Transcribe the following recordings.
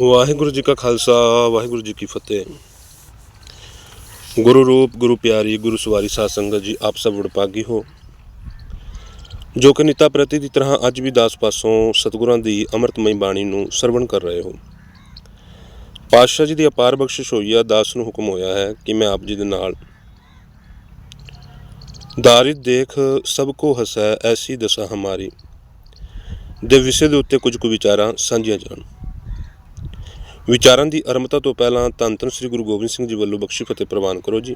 ਵਾਹਿਗੁਰੂ ਜੀ ਕਾ ਖਾਲਸਾ, ਵਾਹਿਗੁਰੂ ਜੀ ਕੀ ਫਤਿਹ। ਗੁਰੂ ਰੂਪ, ਗੁਰੂ ਪਿਆਰੀ, ਗੁਰੂ ਸਵਾਰੀ ਸਾਧ ਸੰਗਤ ਜੀ, ਆਪ ਸਭ ਵਡਭਾਗੀ ਹੋ। ਜੋ ਕਿ ਨਿਤਾ ਪ੍ਰਤੀ ਦੀ ਤਰ੍ਹਾਂ ਅੱਜ ਵੀ ਦਾਸ ਪਾਸੋਂ ਸਤਿਗੁਰਾਂ ਦੀ ਅੰਮ੍ਰਿਤਮਈ ਬਾਣੀ ਨੂੰ ਸਰਵਣ ਕਰ ਰਹੇ ਹੋ। ਪਾਤਸ਼ਾਹ ਜੀ ਦੀ ਅਪਾਰ ਬਖਸ਼ਿਸ਼ ਹੋਈ ਆ, ਦਾਸ ਨੂੰ ਹੁਕਮ ਹੋਇਆ ਹੈ ਕਿ ਮੈਂ ਆਪ ਜੀ ਦੇ ਨਾਲ। ਦਾਰਿਦ ਦੇਖ ਸਭ ਕੋ ਹਸੈ, ਐਸੀ ਦਸ਼ਾ ਹਮਾਰੀ। ਦੇ ਵਿਸ਼ੇ ਦੇ ਉੱਤੇ ਕੁਝ ਕੁ ਵਿਚਾਰਾਂ ਸਾਂਝੀਆਂ ਜਾਣ। ਵਿਚਾਰਾਂ ਦੀ ਅਰਮਤਾ ਤੋਂ ਪਹਿਲਾਂ ਧੰਨ ਧੰਨ ਸ੍ਰੀ ਗੁਰੂ ਗੋਬਿੰਦ ਸਿੰਘ ਜੀ ਵੱਲੋਂ ਬਖਸ਼ੀ ਫਤਿਹ ਪ੍ਰਵਾਨ ਕਰੋ ਜੀ।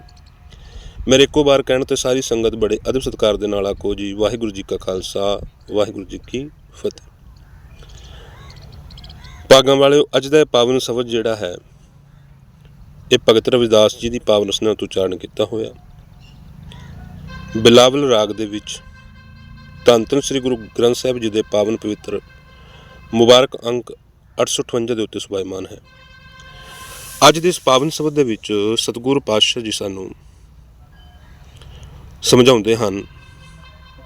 ਮੇਰੇ ਇੱਕੋ ਵਾਰ ਕਹਿਣ ਤੇ ਸਾਰੀ ਸੰਗਤ ਬੜੇ ਅਦਬ ਸਤਿਕਾਰ ਦੇ ਨਾਲ ਆਖੋ ਜੀ, ਵਾਹਿਗੁਰੂ ਜੀ ਕਾ ਖਾਲਸਾ, ਵਾਹਿਗੁਰੂ ਜੀ ਕੀ ਫਤਿਹ। ਭਾਗਾਂ ਵਾਲਿਓ, ਅੱਜ ਦਾ ਇਹ ਪਾਵਨ ਸ਼ਬਦ ਜਿਹੜਾ ਹੈ, ਇਹ ਭਗਤ ਰਵਿਦਾਸ ਜੀ ਦੀ ਪਾਵਨ ਰਚਨਾ ਤੋਂ ਉਚਾਰਨ ਕੀਤਾ ਹੋਇਆ। ਬਿਲਾਵਲ ਰਾਗ ਦੇ ਵਿੱਚ ਧੰਨ ਧੰਨ ਸ੍ਰੀ ਗੁਰੂ ਗ੍ਰੰਥ ਸਾਹਿਬ ਜੀ ਦੇ ਪਾਵਨ ਪਵਿੱਤਰ ਮੁਬਾਰਕ ਅੰਕ 858 ਦੇ ਉੱਤੇ ਸੁਭਾਇਮਾਨ ਹੈ। ਅੱਜ ਦੇ ਇਸ ਪਾਵਨ ਸ਼ਬਦ ਦੇ ਵਿੱਚ ਸਤਿਗੁਰੂ ਪਾਤਸ਼ਾਹ ਜੀ ਸਾਨੂੰ ਸਮਝਾਉਂਦੇ ਹਨ,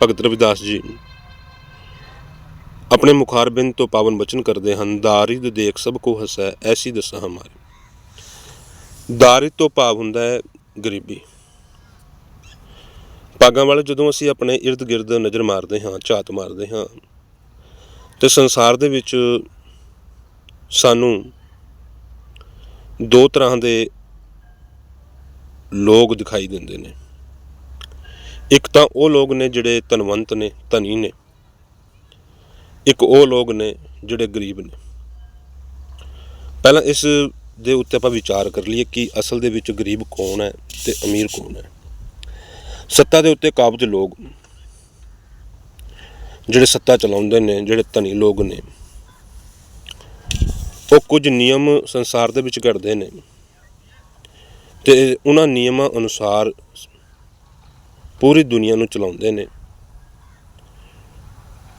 ਭਗਤ ਰਵਿਦਾਸ ਜੀ, ਆਪਣੇ ਮੁਖਾਰਬਿੰਦ ਤੋਂ ਪਾਵਨ ਬਚਨ ਕਰਦੇ ਹਨ, ਦਾਰਿਦ ਦੇਖ ਸਭ ਕੋ ਹਸੈ, ਐਸੀ ਦਸਾ ਹਮਾਰੀ। ਦਾਰਿਦ ਤੋਂ ਭਾਵ ਹੁੰਦਾ ਹੈ ਗਰੀਬੀ। ਪਾਗਾਂ ਵਾਲੇ ਜਦੋਂ ਅਸੀਂ ਆਪਣੇ ਇਰਦ ਗਿਰਦ ਨਜ਼ਰ ਮਾਰਦੇ ਹਾਂ, ਝਾਤ ਮਾਰਦੇ ਹਾਂ, ਤੇ ਸੰਸਾਰ ਦੇ ਵਿੱਚ ਸਾਨੂੰ ਦੋ ਤਰ੍ਹਾਂ ਦੇ ਲੋਕ ਦਿਖਾਈ ਦਿੰਦੇ ਨੇ। ਇੱਕ ਤਾਂ ਉਹ ਲੋਕ ਨੇ ਜਿਹੜੇ ਧਨਵੰਤ ਨੇ, ਧਨੀ ਨੇ। ਇੱਕ ਉਹ ਲੋਕ ਨੇ ਜਿਹੜੇ ਗਰੀਬ ਨੇ। ਪਹਿਲਾਂ ਇਸ ਦੇ ਉੱਤੇ ਆਪਾਂ ਵਿਚਾਰ ਕਰ ਲਈਏ ਕਿ ਅਸਲ ਦੇ ਵਿੱਚ ਗਰੀਬ ਕੌਣ ਹੈ ਤੇ ਅਮੀਰ ਕੌਣ ਹੈ। ਸੱਤਾ ਦੇ ਉੱਤੇ ਕਾਬਜ ਲੋਕ ਜਿਹੜੇ ਸੱਤਾ ਚਲਾਉਂਦੇ ਨੇ, ਜਿਹੜੇ ਧਨੀ ਲੋਕ ਨੇ। ਉਹ ਕੁਝ ਨਿਯਮ ਸੰਸਾਰ ਦੇ ਵਿੱਚ ਘੜਦੇ ਨੇ। ਤੇ ਉਹਨਾਂ ਨਿਯਮਾਂ ਅਨੁਸਾਰ ਪੂਰੀ ਦੁਨੀਆ ਨੂੰ ਚਲਾਉਂਦੇ ਨੇ।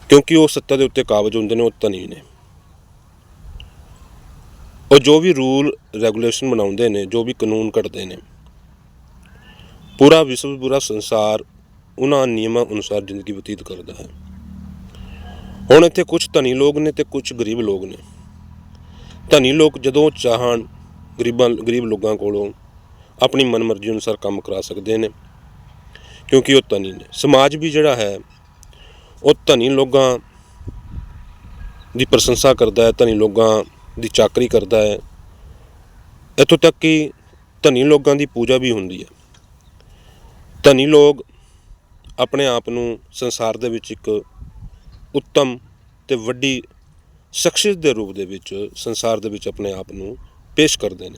ਕਿਉਂਕਿ ਉਹ ਸੱਤਾ ਦੇ ਉੱਤੇ ਕਾਬਜ ਹੁੰਦੇ ਨੇ, ਉਹ ਧਨੀ ਨੇ। ਉਹ ਜੋ ਵੀ ਰੂਲ, ਰੈਗੂਲੇਸ਼ਨ ਬਣਾਉਂਦੇ ਨੇ, ਜੋ ਵੀ ਕਾਨੂੰਨ ਘੜਦੇ ਨੇ, ਪੂਰਾ ਵਿਸ਼ਵ, ਪੂਰਾ ਸੰਸਾਰ ਉਹਨਾਂ ਨਿਯਮਾਂ ਅਨੁਸਾਰ ਜ਼ਿੰਦਗੀ ਬਤੀਤ ਕਰਦਾ ਹੈ। ਹੁਣ ਇੱਥੇ ਕੁਝ ਧਨੀ ਲੋਕ ਨੇ ਤੇ ਕੁਝ ਗਰੀਬ ਲੋਕ ਨੇ। ਧਨੀ ਲੋਕ ਜਦੋਂ ਚਾਹਣ, ਗਰੀਬਾਂ, ਗਰੀਬ ਲੋਕਾਂ ਕੋਲੋਂ ਆਪਣੀ ਮਨਮਰਜ਼ੀ ਅਨੁਸਾਰ ਕੰਮ ਕਰਾ ਸਕਦੇ ਨੇ, ਕਿਉਂਕਿ ਉਹ ਧਨੀ ਨੇ। ਸਮਾਜ ਵੀ ਜਿਹੜਾ ਹੈ, ਉਹ ਧਨੀ ਲੋਕਾਂ ਦੀ ਪ੍ਰਸ਼ੰਸਾ ਕਰਦਾ ਹੈ, ਧਨੀ ਲੋਕਾਂ ਦੀ ਚਾਕਰੀ ਕਰਦਾ ਹੈ। ਇੱਥੋਂ ਤੱਕ ਕਿ ਧਨੀ ਲੋਕਾਂ ਦੀ ਪੂਜਾ ਵੀ ਹੁੰਦੀ ਹੈ। ਧਨੀ ਲੋਕ ਆਪਣੇ ਆਪ ਨੂੰ ਸੰਸਾਰ ਦੇ ਵਿੱਚ ਇੱਕ ਉੱਤਮ ਤੇ ਵੱਡੀ ਸ਼ਖਸੀਅਤ ਦੇ ਰੂਪ ਦੇ ਵਿੱਚ, ਸੰਸਾਰ ਦੇ ਵਿੱਚ ਆਪਣੇ ਆਪ ਨੂੰ ਪੇਸ਼ ਕਰਦੇ ਨੇ।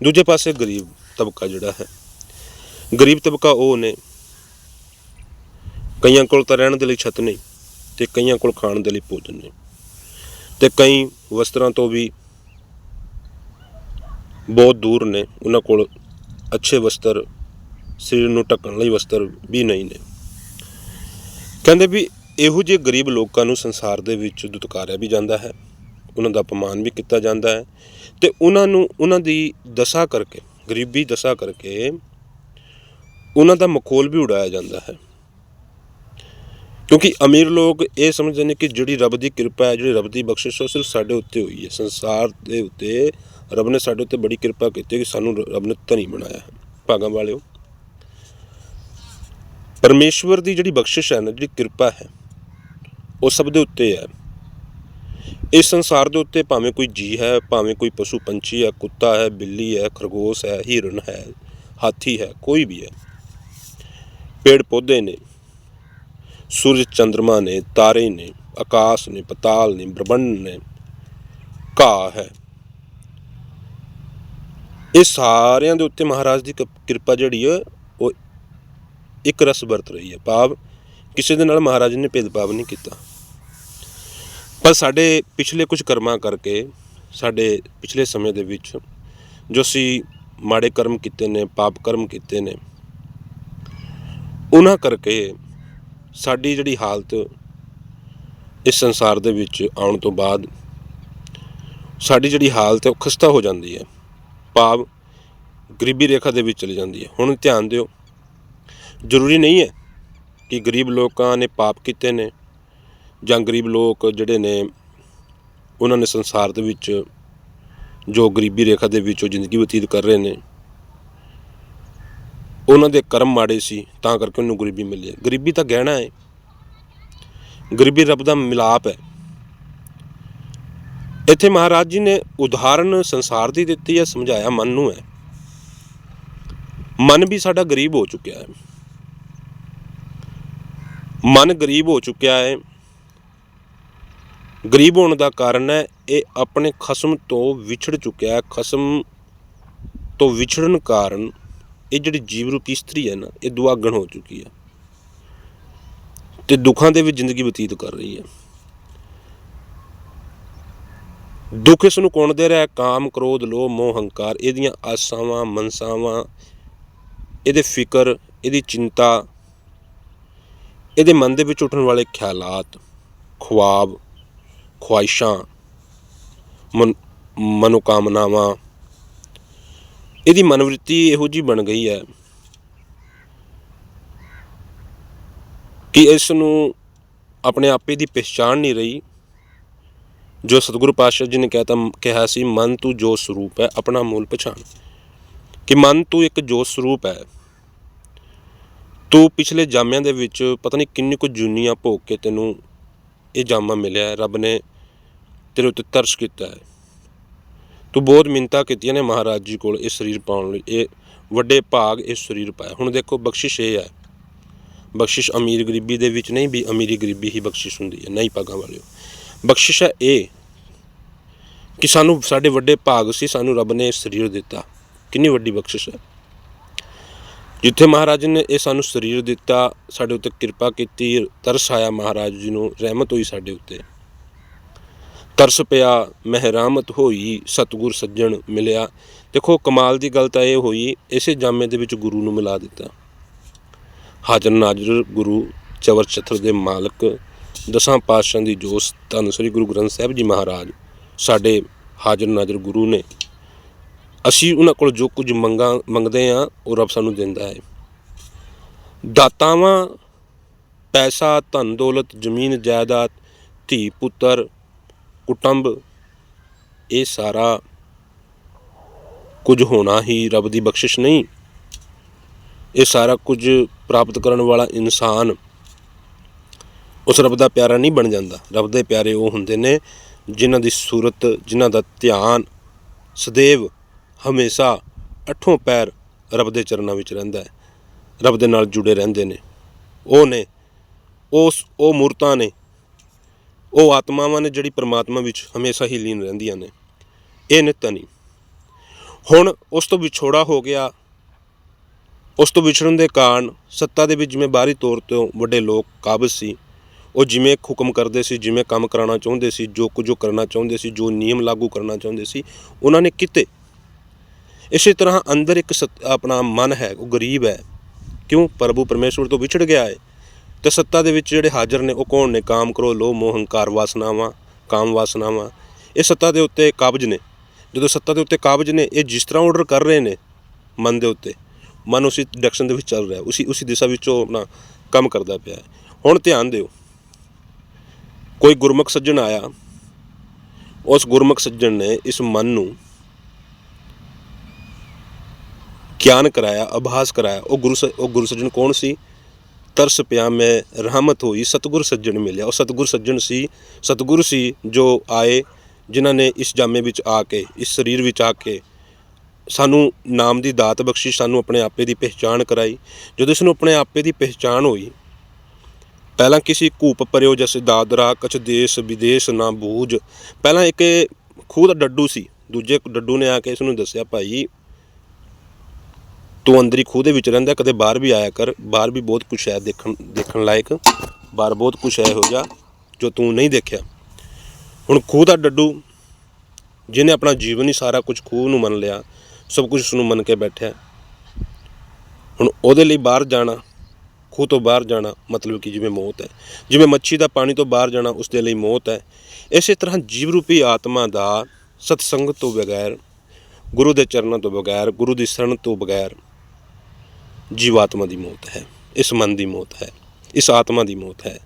ਦੂਜੇ ਪਾਸੇ ਗਰੀਬ ਤਬਕਾ ਜਿਹੜਾ ਹੈ, ਗਰੀਬ ਤਬਕਾ ਉਹ ਨੇ, ਕਈਆਂ ਕੋਲ ਤਾਂ ਰਹਿਣ ਦੇ ਲਈ ਛੱਤ ਨਹੀਂ ਤੇ ਕਈਆਂ ਕੋਲ ਖਾਣ ਦੇ ਲਈ ਭੋਜਨ ਨਹੀਂ ਤੇ ਕਈ ਵਸਤਰਾਂ ਤੋਂ ਵੀ ਬਹੁਤ ਦੂਰ ਨੇ, ਉਹਨਾਂ ਕੋਲ ਅੱਛੇ ਵਸਤਰ, ਸਰੀਰ ਨੂੰ ਢੱਕਣ ਲਈ ਵਸਤਰ ਵੀ ਨਹੀਂ ਨੇ। ਕਹਿੰਦੇ ਵੀ ਇਹੋ ਜਿਹੇ ਗਰੀਬ ਲੋਕਾਂ ਨੂੰ ਸੰਸਾਰ ਦੇ ਵਿੱਚ ਦੁਤਕਾਰਿਆ ਵੀ ਜਾਂਦਾ ਹੈ, ਉਹਨਾਂ ਦਾ ਅਪਮਾਨ ਵੀ ਕੀਤਾ ਜਾਂਦਾ ਹੈ ਤੇ ਉਹਨਾਂ ਨੂੰ, ਉਹਨਾਂ ਦੀ ਦਸ਼ਾ ਕਰਕੇ, ਗਰੀਬੀ ਦਸ਼ਾ ਕਰਕੇ ਉਹਨਾਂ ਦਾ ਮਖੌਲ ਵੀ ਉਡਾਇਆ ਜਾਂਦਾ ਹੈ। ਕਿਉਂਕਿ ਅਮੀਰ ਲੋਕ ਇਹ ਸਮਝਦੇ ਨੇ ਕਿ ਜਿਹੜੀ ਰੱਬ ਦੀ ਕਿਰਪਾ ਹੈ, ਜਿਹੜੀ ਰੱਬ ਦੀ ਬਖਸ਼ਿਸ਼ ਉਹ ਸਿਰਫ ਸਾਡੇ ਉੱਤੇ ਹੋਈ ਹੈ। ਸੰਸਾਰ ਦੇ ਉੱਤੇ ਰੱਬ ਨੇ ਸਾਡੇ ਉੱਤੇ ਬੜੀ ਕਿਰਪਾ ਕੀਤੀ ਕਿ ਸਾਨੂੰ ਰੱਬ ਨੇ ਧਨੀ ਬਣਾਇਆ ਹੈ। ਭਾਗਾਂ ਵਾਲਿਓ, ਪਰਮੇਸ਼ਵਰ ਦੀ ਜਿਹੜੀ ਬਖਸ਼ਿਸ਼ ਹੈ ਨਾ, ਜਿਹੜੀ ਕਿਰਪਾ ਹੈ ਉਹ ਸਭ ਦੇ ਉੱਤੇ ਹੈ। ਇਸ ਸੰਸਾਰ ਦੇ ਉੱਤੇ ਭਾਵੇਂ ਕੋਈ ਜੀ ਹੈ, ਭਾਵੇਂ ਕੋਈ ਪਸ਼ੂ ਪੰਛੀ ਹੈ, ਕੁੱਤਾ ਹੈ, ਬਿੱਲੀ ਹੈ, ਖਰਗੋਸ਼ ਹੈ, ਹਿਰਨ ਹੈ, ਹਾਥੀ ਹੈ, ਕੋਈ ਵੀ ਹੈ। ਪੇੜ ਪੌਦੇ ਨੇ, ਸੂਰਜ ਚੰ드ਰਮਾ ਨੇ, ਤਾਰੇ ਨੇ, ਆਕਾਸ਼ ਨੇ, ਪਤਾਲ ਨੇ, ਬ੍ਰਹਮੰਡ ਨੇ, ਘਾਹ ਹੈ। ਇਹ ਸਾਰਿਆਂ ਦੇ ਉੱਤੇ ਮਹਾਰਾਜ ਦੀ ਕ- ਕਿਰਪਾ ਜਿਹੜੀ ਹੈ, ਉਹ ਇੱਕ ਰਸ ਵਰਤ ਰਹੀ ਹੈ। ਭਾਵ ਕਿਸੇ ਦੇ ਨਾਲ ਮਹਾਰਾਜ ਨੇ ਭੇਦਭਾਵ ਨਹੀਂ ਕੀਤਾ। ਪਰ ਸਾਡੇ ਪਿਛਲੇ ਕੁਝ ਕਰਮਾਂ ਕਰਕੇ, ਸਾਡੇ ਪਿਛਲੇ ਸਮੇਂ ਦੇ ਵਿੱਚ ਜੋ ਅਸੀਂ ਮਾੜੇ ਕਰਮ ਕੀਤੇ ਨੇ, ਪਾਪ ਕਰਮ ਕੀਤੇ ਨੇ, ਉਹਨਾਂ ਕਰਕੇ ਸਾਡੀ ਜਿਹੜੀ ਹਾਲਤ ਇਸ ਸੰਸਾਰ ਦੇ ਵਿੱਚ ਆਉਣ ਤੋਂ ਬਾਅਦ ਸਾਡੀ ਜਿਹੜੀ ਹਾਲਤ ਹੈ ਉਹ ਖਸਤਾ ਹੋ ਜਾਂਦੀ ਹੈ। ਭਾਵ ਗਰੀਬੀ ਰੇਖਾ ਦੇ ਵਿੱਚ ਚਲੀ ਜਾਂਦੀ ਹੈ। ਹੁਣ ਧਿਆਨ ਦਿਓ, ਜ਼ਰੂਰੀ ਨਹੀਂ ਹੈ ਕਿ ਗਰੀਬ ਲੋਕਾਂ ਨੇ ਪਾਪ ਕੀਤੇ ਨੇ ਜਾਂ ਗਰੀਬ ਲੋਕ ਜਿਹੜੇ ਨੇ, ਉਹਨਾਂ ਨੇ ਸੰਸਾਰ ਦੇ ਵਿੱਚ ਜੋ ਗਰੀਬੀ ਰੇਖਾ ਦੇ ਵਿੱਚੋਂ ਜ਼ਿੰਦਗੀ ਬਤੀਤ ਕਰ ਰਹੇ ਨੇ, ਉਹਨਾਂ ਦੇ ਕਰਮ ਮਾੜੇ ਸੀ, ਤਾਂ ਕਰਕੇ ਉਹਨੂੰ ਗਰੀਬੀ ਮਿਲੀ ਹੈ। ਗਰੀਬੀ ਤਾਂ ਗਹਿਣਾ ਹੈ। ਗਰੀਬੀ ਰੱਬ ਦਾ ਮਿਲਾਪ ਹੈ। ਇੱਥੇ ਮਹਾਰਾਜ ਜੀ ਨੇ ਉਦਾਹਰਨ ਸੰਸਾਰ ਦੀ ਦਿੱਤੀ ਹੈ, ਸਮਝਾਇਆ ਮਨ ਨੂੰ ਹੈ। ਮਨ ਵੀ ਸਾਡਾ ਗਰੀਬ ਹੋ ਚੁੱਕਿਆ ਹੈ। ਮਨ ਗਰੀਬ ਹੋ ਚੁੱਕਿਆ ਹੈ। ਗਰੀਬ ਹੋਣ ਦਾ ਕਾਰਨ ਹੈ। ਇਹ ਆਪਣੇ ਖਸਮ ਤੋਂ ਵਿਛੜ ਚੁੱਕਿਆ ਖਸਮ ਤੋਂ ਵਿਛੜਨ ਕਾਰਨ ਇਹ ਜਿਹੜੀ ਜੀਵ ਰੂਪੀ ਇਸਤਰੀ ਹੈ ਨਾ, ਇਹ ਦੁਆਗਣ ਹੋ ਚੁੱਕੀ ਹੈ ਤੇ ਦੁੱਖਾਂ ਦੇ ਵਿੱਚ ਜ਼ਿੰਦਗੀ ਬਤੀਤ ਕਰ ਰਹੀ ਹੈ। ਦੁੱਖ ਇਸ ਨੂੰ ਕੌਣ ਦੇ ਰਿਹਾ ਕਾਮ, ਕ੍ਰੋਧ, ਲੋਭ, ਮੋਹ, ਹੰਕਾਰ, ਇਹਦੀਆਂ ਆਸਾਵਾਂ, ਮਨਸਾਵਾਂ, ਇਹਦੇ ਫਿਕਰ, ਇਹਦੀ ਚਿੰਤਾ, ਇਹਦੇ ਮਨ ਦੇ ਵਿੱਚ ਉੱਠਣ ਵਾਲੇ ਖਿਆਲਾਤ, ਖੁਆਬ ਖੁਆਇਸ਼ਾਂ, ਮਨ, ਮਨੋਕਾਮਨਾਵਾਂ, ਇਹਦੀ ਮਨੋਵ੍ਰਿਤੀ ਇਹੋ ਜੀ ਬਣ ਗਈ ਹੈ ਕਿ ਇਸ ਨੂੰ ਆਪਣੇ ਆਪੇ ਦੀ ਪਛਾਣ ਨਹੀਂ ਰਹੀ, ਜੋ ਸਤਿਗੁਰੂ ਪਾਤਸ਼ਾਹ ਜੀ ਨੇ ਕਹਿਤਾ ਕਿਹਾ ਸੀ, ਮਨ ਤੂੰ ਜੋ ਸਰੂਪ ਹੈ, ਆਪਣਾ ਮੂਲ ਪਛਾਣ। ਕਿ ਮਨ ਤੂੰ ਇੱਕ ਜੋ ਸਰੂਪ ਹੈ, ਤੂੰ ਪਿਛਲੇ ਜਾਮਿਆਂ ਦੇ ਵਿੱਚ ਪਤਾ ਨਹੀਂ ਕਿੰਨੀ ਕੁ ਜੁਨੀਆਂ ਭੋਗ ਕੇ ਤੈਨੂੰ ਇਹ ਜਾਮਾ ਮਿਲਿਆ ਰੱਬ ਨੇ ਤੇਰੇ ਉੱਤੇ ਤਰਸ ਕੀਤਾ ਹੈ। ਤੂੰ ਬਹੁਤ ਮਿੰਤਾ ਕੀਤੀਆਂ ਨੇ ਮਹਾਰਾਜ ਜੀ ਕੋਲ ਇਹ ਸਰੀਰ ਪਾਉਣ ਲਈ। ਇਹ ਵੱਡੇ ਭਾਗ ਇਹ ਸਰੀਰ ਪਾਇਆ। ਹੁਣ ਦੇਖੋ, ਬਖਸ਼ਿਸ਼ ਇਹ ਹੈ। ਬਖਸ਼ਿਸ਼ ਅਮੀਰ ਗਰੀਬੀ ਦੇ ਵਿੱਚ ਨਹੀਂ ਵੀ ਅਮੀਰੀ ਗਰੀਬੀ ਹੀ ਬਖਸ਼ਿਸ਼ ਹੁੰਦੀ ਹੈ। ਨਹੀਂ ਭਾਗਾਂ ਵਾਲਿਓ। ਬਖਸ਼ਿਸ਼ ਹੈ ਇਹ ਕਿ ਸਾਨੂੰ, ਸਾਡੇ ਵੱਡੇ ਭਾਗ ਸੀ, ਸਾਨੂੰ ਰੱਬ ਨੇ ਇਹ ਸਰੀਰ ਦਿੱਤਾ। ਕਿੰਨੀ ਵੱਡੀ ਬਖਸ਼ਿਸ਼ ਹੈ। ਜਿੱਥੇ ਮਹਾਰਾਜ ਨੇ ਇਹ ਸਾਨੂੰ ਸਰੀਰ ਦਿੱਤਾ, ਸਾਡੇ ਉੱਤੇ ਕਿਰਪਾ ਕੀਤੀ, ਤਰਸ ਆਇਆ ਮਹਾਰਾਜ ਜੀ ਨੂੰ, ਰਹਿਮਤ ਹੋਈ ਸਾਡੇ ਉੱਤੇ। ਤਰਸ ਪਿਆ, ਮਹਿਰਾਮਤ ਹੋਈ, ਸਤਗੁਰ ਸੱਜਣ ਮਿਲਿਆ। ਦੇਖੋ, ਕਮਾਲ ਦੀ ਗੱਲ ਤਾਂ ਇਹ ਹੋਈ, ਇਸੇ ਜਾਮੇ ਦੇ ਵਿੱਚ ਗੁਰੂ ਨੂੰ ਮਿਲਾ ਦਿੱਤਾ। ਹਾਜ਼ਰ ਨਾਜ਼ਰ ਗੁਰੂ ਚਵਰ ਚਤਰ ਦੇ ਮਾਲਕ, ਦਸਾਂ ਪਾਤਸ਼ਾਹ ਦੀ ਜੋਸ, ਧੰਨ ਸ੍ਰੀ ਗੁਰੂ ਗ੍ਰੰਥ ਸਾਹਿਬ ਜੀ ਮਹਾਰਾਜ, ਸਾਡੇ ਹਾਜ਼ਰ ਨਾਜ਼ਰ ਗੁਰੂ ਨੇ। ਅਸੀਂ ਉਹਨਾਂ ਕੋਲ ਜੋ ਕੁਝ ਮੰਗਾ, ਮੰਗਦੇ ਆ ਉਹ ਰੱਬ ਸਾਨੂੰ ਦਿੰਦਾ ਹੈ। ਦਾਤਾਵਾਂ, ਪੈਸਾ ਧਨ ਦੌਲਤ ਜ਼ਮੀਨ, ਜਾਇਦਾਦ ਧੀ ਪੁੱਤਰ ਕੁਟੰਬ, ਇਹ ਸਾਰਾ ਕੁਝ ਹੋਣਾ ਹੀ ਰੱਬ ਦੀ ਬਖਸ਼ਿਸ਼ ਨਹੀਂ। ਇਹ ਸਾਰਾ ਕੁਝ ਪ੍ਰਾਪਤ ਕਰਨ ਵਾਲਾ ਇਨਸਾਨ ਉਸ ਰੱਬ ਦਾ ਪਿਆਰਾ ਨਹੀਂ ਬਣ ਜਾਂਦਾ। ਰੱਬ ਦੇ ਪਿਆਰੇ ਉਹ ਹੁੰਦੇ ਨੇ ਜਿਨ੍ਹਾਂ ਦੀ ਸੂਰਤ, ਜਿਨ੍ਹਾਂ ਦਾ ਧਿਆਨ ਸਦੇਵ ਹਮੇਸ਼ਾ ਅੱਠੋਂ ਪੈਰ ਰੱਬ ਦੇ ਚਰਨਾਂ ਵਿੱਚ ਰਹਿੰਦਾ ਹੈ। ਰੱਬ ਦੇ ਨਾਲ ਜੁੜੇ ਰਹਿੰਦੇ ਨੇ। ਉਹ ਨੇ ਉਸ ਉਹ ਮੂਰਤਾਂ ਨੇ ਉਹ ਆਤਮਾਵਾਂ ਨੇ ਜਿਹੜੀ ਪ੍ਰਮਾਤਮਾ ਵਿੱਚ ਹਮੇਸ਼ਾ ਹੀ ਲੀਨ ਰਹਿੰਦੀਆਂ ਨੇ। ਇਹ ਨਿੱਤ ਨਹੀਂ। ਹੁਣ ਉਸ ਤੋਂ ਵਿਛੋੜਾ ਹੋ ਗਿਆ। ਉਸ ਤੋਂ ਵਿਛੜਨ ਦੇ ਕਾਰਨ ਸੱਤਾ ਦੇ ਵਿੱਚ ਜਿਵੇਂ ਬਾਹਰੀ ਤੌਰ 'ਤੇ ਵੱਡੇ ਲੋਕ ਕਾਬਜ਼ ਸੀ, ਉਹ ਜਿਵੇਂ ਹੁਕਮ ਕਰਦੇ ਸੀ, ਜਿਵੇਂ ਕੰਮ ਕਰਾਉਣਾ ਚਾਹੁੰਦੇ ਸੀ, ਜੋ ਕੁਝ ਉਹ ਕਰਨਾ ਚਾਹੁੰਦੇ ਸੀ, ਜੋ ਨਿਯਮ ਲਾਗੂ ਕਰਨਾ ਚਾਹੁੰਦੇ ਸੀ, ਉਹਨਾਂ ਨੇ ਕੀਤੇ। ਇਸੇ ਤਰ੍ਹਾਂ ਅੰਦਰ ਇੱਕ ਸਤ- ਆਪਣਾ ਮਨ ਹੈ, ਉਹ ਗਰੀਬ ਹੈ। ਕਿਉਂ? ਪ੍ਰਭੂ ਪਰਮੇਸ਼ਵਰ ਤੋਂ ਵਿਛੜ ਗਿਆ ਹੈ। ਤੇ ਸੱਤਾ ਦੇ ਵਿੱਚ ਜਿਹੜੇ ਹਾਜ਼ਰ ਨੇ ਉਹ ਕੌਣ ਨੇ? ਕਾਮ ਕਰੋ, ਲੋਭ, ਮੋਹ, ਹੰਕਾਰ, ਵਾਸਨਾਵਾਂ, ਕਾਮ ਵਾਸਨਾਵਾਂ। ਇਹ ਸੱਤਾ ਦੇ ਉੱਤੇ ਕਾਬਜ ਨੇ। ਜਦੋਂ ਸੱਤਾ ਦੇ ਉੱਤੇ ਕਾਬਜ ਨੇ, ਇਹ ਜਿਸ ਤਰ੍ਹਾਂ ਆਰਡਰ ਕਰ ਰਹੇ ਨੇ, ਮਨ ਦੇ ਉੱਤੇ, ਮਨ ਉਸੇ ਡਾਇਰੈਕਸ਼ਨ ਦੇ ਵਿੱਚ ਚੱਲ ਰਿਹਾ, ਉਸੇ ਉਸੇ ਦਿਸ਼ਾ ਵਿੱਚ ਉਹ ਆਪਣਾ ਕੰਮ ਕਰਦਾ ਪਿਆ ਹੈ। ਹੁਣ ਧਿਆਨ ਦਿਓ, ਕੋਈ ਗੁਰਮੁਖ ਸੱਜਣ ਆਇਆ, ਉਸ ਗੁਰਮੁਖ ਸੱਜਣ ਨੇ ਇਸ ਮਨ ਨੂੰ ਗਿਆਨ ਕਰਾਇਆ, ਅਭਾਸ ਕਰਾਇਆ। ਉਹ ਗੁਰੂ ਸ- ਉਹ ਗੁਰੂ ਸੱਜਣ ਕੌਣ ਸੀ? ਤਰਸ ਪਿਆ, ਮੈਂ ਰਹਿਮਤ ਹੋਈ, ਸਤਗੁਰ ਸੱਜਣ ਮਿਲਿਆ। ਉਹ ਸਤਗੁਰ ਸੱਜਣ ਸੀ, ਸਤਗੁਰ ਸੀ ਜੋ ਆਏ, ਜਿਨ੍ਹਾਂ ਨੇ ਇਸ ਜਾਮੇ ਵਿੱਚ ਆ ਕੇ, ਇਸ ਸਰੀਰ ਵਿੱਚ ਆ ਕੇ ਸਾਨੂੰ ਨਾਮ ਦੀ ਦਾਤ ਬਖਸ਼ੀ, ਸਾਨੂੰ ਆਪਣੇ ਆਪੇ ਦੀ ਪਹਿਚਾਣ ਕਰਾਈ। ਜਦੋਂ ਇਸ ਨੂੰ ਆਪਣੇ ਆਪੇ ਦੀ ਪਹਿਚਾਣ ਹੋਈ, ਪਹਿਲਾਂ ਕਿਸੇ ਕੂਪ ਪਰਿਓ ਜਸ ਦਾਦਰਾ ਕਛ ਦੇਸ਼ ਵਿਦੇਸ਼ ਨਾ ਬੂਝ। ਪਹਿਲਾਂ ਇੱਕ ਇਹ ਖੂਹ ਦਾ ਡੱਡੂ ਸੀ, ਦੂਜੇ ਡੱਡੂ ਨੇ ਆ ਕੇ ਇਸ ਨੂੰ ਦੱਸਿਆ, ਭਾਈ ਤੂੰ ਅੰਦਰੀ ਖੂਹ ਦੇ ਵਿੱਚ ਰਹਿੰਦਾ, ਕਦੇ ਬਾਹਰ ਵੀ ਆਇਆ ਕਰ। ਬਾਹਰ ਵੀ ਬਹੁਤ ਕੁਝ ਹੈ ਦੇਖਣ ਦੇਖਣ ਲਾਇਕ। ਬਾਹਰ ਬਹੁਤ ਕੁਝ ਹੈ ਇਹੋ ਜਿਹਾ ਜੋ ਤੂੰ ਨਹੀਂ ਦੇਖਿਆ। ਹੁਣ ਖੂਹ ਦਾ ਡੱਡੂ, ਜਿਹਨੇ ਆਪਣਾ ਜੀਵਨ ਹੀ ਸਾਰਾ ਕੁਝ ਖੂਹ ਨੂੰ ਮੰਨ ਲਿਆ, ਸਭ ਕੁਝ ਉਸ ਨੂੰ ਮੰਨ ਕੇ ਬੈਠਿਆ। ਹੁਣ ਉਹਦੇ ਲਈ ਬਾਹਰ ਜਾਣਾ, ਖੂਹ ਤੋਂ ਬਾਹਰ ਜਾਣਾ ਮਤਲਬ ਕਿ ਜਿਵੇਂ ਮੌਤ ਹੈ। ਜਿਵੇਂ ਮੱਛੀ ਦਾ ਪਾਣੀ ਤੋਂ ਬਾਹਰ ਜਾਣਾ ਉਸ ਦੇ ਲਈ ਮੌਤ ਹੈ। ਇਸੇ ਤਰ੍ਹਾਂ ਜੀਵ ਰੂਪੀ ਆਤਮਾ ਦਾ ਸਤਸੰਗ ਤੋਂ ਬਗੈਰ, ਗੁਰੂ ਦੇ ਚਰਨਾਂ ਤੋਂ ਬਗੈਰ, ਗੁਰੂ ਦੀ ਸ਼ਰਨ ਤੋਂ ਬਗੈਰ ਜੀਵਾਤਮਾ ਦੀ ਮੌਤ ਹੈ, ਇਸ ਮਨ ਦੀ ਮੌਤ ਹੈ, ਇਸ ਆਤਮਾ ਦੀ ਮੌਤ ਹੈ।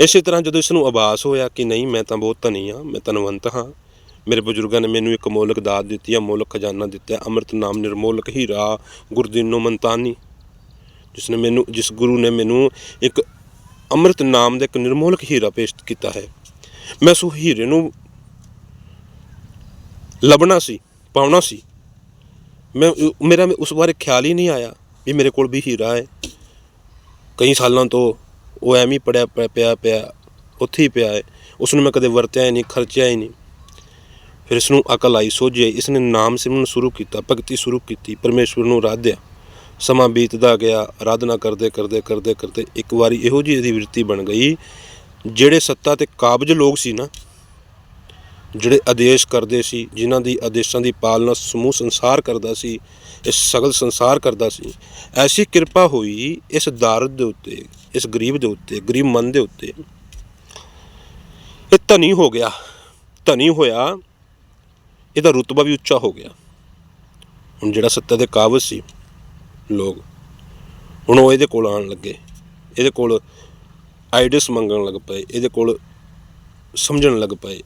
ਇਸੇ ਤਰ੍ਹਾਂ ਜਦੋਂ ਇਸ ਨੂੰ ਆਭਾਸ ਹੋਇਆ ਕਿ ਨਹੀਂ, ਮੈਂ ਤਾਂ ਬਹੁਤ ਧਨੀ ਹਾਂ, ਮੈਂ ਧਨਵੰਤ ਹਾਂ, ਮੇਰੇ ਬਜ਼ੁਰਗਾਂ ਨੇ ਮੈਨੂੰ ਇੱਕ ਮੋਲਕ ਦਾਤ ਦਿੱਤੀ ਹੈ ਮੋਲਕ ਖਜ਼ਾਨਾ ਦਿੱਤਾ, ਅੰਮ੍ਰਿਤ ਨਾਮ ਨਿਰਮੋਲਕ ਹੀਰਾ ਗੁਰਦੀਨੋ ਮੰਤਾਨੀ। ਜਿਸ ਨੇ ਮੈਨੂੰ, ਜਿਸ ਗੁਰੂ ਨੇ ਮੈਨੂੰ ਇੱਕ ਅੰਮ੍ਰਿਤ ਨਾਮ ਦਾ ਇੱਕ ਨਿਰਮੋਲਕ ਹੀਰਾ ਪੇਸ਼ ਕੀਤਾ ਹੈ। ਮੈਂ ਉਸ ਹੀਰੇ ਨੂੰ ਲੱਭਣਾ ਸੀ, ਪਾਉਣਾ ਸੀ। ਮੈਂ, ਮੇਰਾ ਉਸ ਬਾਰੇ ਖਿਆਲ ਹੀ ਨਹੀਂ ਆਇਆ। ਵੀ ਮੇਰੇ ਕੋਲ ਵੀ ਹੀਰਾ ਹੈ। ਕਈ ਸਾਲਾਂ ਤੋਂ ਉਹ ਐਵੇਂ ਹੀ ਪੜਿਆ ਪਿਆ- ਪਿਆ ਪਿਆ, ਉੱਥੇ ਹੀ ਪਿਆ ਹੈ। ਉਸ ਨੂੰ ਮੈਂ ਕਦੇ ਵਰਤਿਆ ਹੀ ਨਹੀਂ, ਖਰਚਿਆ ਹੀ ਨਹੀਂ। ਫਿਰ ਇਸ ਨੂੰ ਅਕਲ ਆਈ, ਸੋਝੀ ਆਈ। ਇਸ ਨੇ ਨਾਮ ਸਿਮਰਨ ਸ਼ੁਰੂ ਕੀਤਾ, ਭਗਤੀ ਸ਼ੁਰੂ ਕੀਤੀ, ਪਰਮੇਸ਼ਵਰ ਨੂੰ ਰਾਧਿਆ ਸਮਾਂ ਬੀਤਦਾ ਗਿਆ ਆਰਾਧਨਾ ਕਰਦੇ ਕਰਦੇ ਕਰਦੇ ਕਰਦੇ। ਇੱਕ ਵਾਰੀ ਇਹੋ ਜਿਹੀ ਇਹਦੀ ਵਿਰਤੀ ਬਣ ਗਈ, ਜਿਹੜੇ ਸੱਤਾ ਤੇ ਕਾਬਜ ਲੋਕ ਸੀ ਨਾ ਜਿਹੜੇ ਆਦੇਸ਼ ਕਰਦੇ ਸੀ, ਜਿਨ੍ਹਾਂ ਦੀ ਆਦੇਸ਼ਾਂ ਦੀ ਪਾਲਣਾ ਸਮੂਹ ਸੰਸਾਰ ਕਰਦਾ ਸੀ ਇਸ ਸਗਲ ਸੰਸਾਰ ਕਰਦਾ ਸੀ, ਐਸੀ ਕਿਰਪਾ ਹੋਈ ਇਸ ਦਾਰਦ ਦੇ ਉੱਤੇ, ਇਸ ਗਰੀਬ ਦੇ ਉੱਤੇ, ਗਰੀਬ ਮਨ ਦੇ ਉੱਤੇ। ਇਹ ਧਨੀ ਹੋ ਗਿਆ, ਧਨੀ ਹੋਇਆ, ਇਹਦਾ ਰੁਤਬਾ ਵੀ ਉੱਚਾ ਹੋ ਗਿਆ। ਹੁਣ ਜਿਹੜਾ ਸੱਤਾ ਦੇ ਕਾਬਜ ਸੀ, ਲੋਕ, ਹੁਣ ਉਹ ਇਹਦੇ ਕੋਲ ਆਉਣ ਲੱਗੇ। ਇਹਦੇ ਕੋਲ ਆਈਡੀਅਸ ਮੰਗਣ ਲੱਗ ਪਏ, ਇਹਦੇ ਕੋਲ ਸਮਝਣ ਲੱਗ ਪਏ।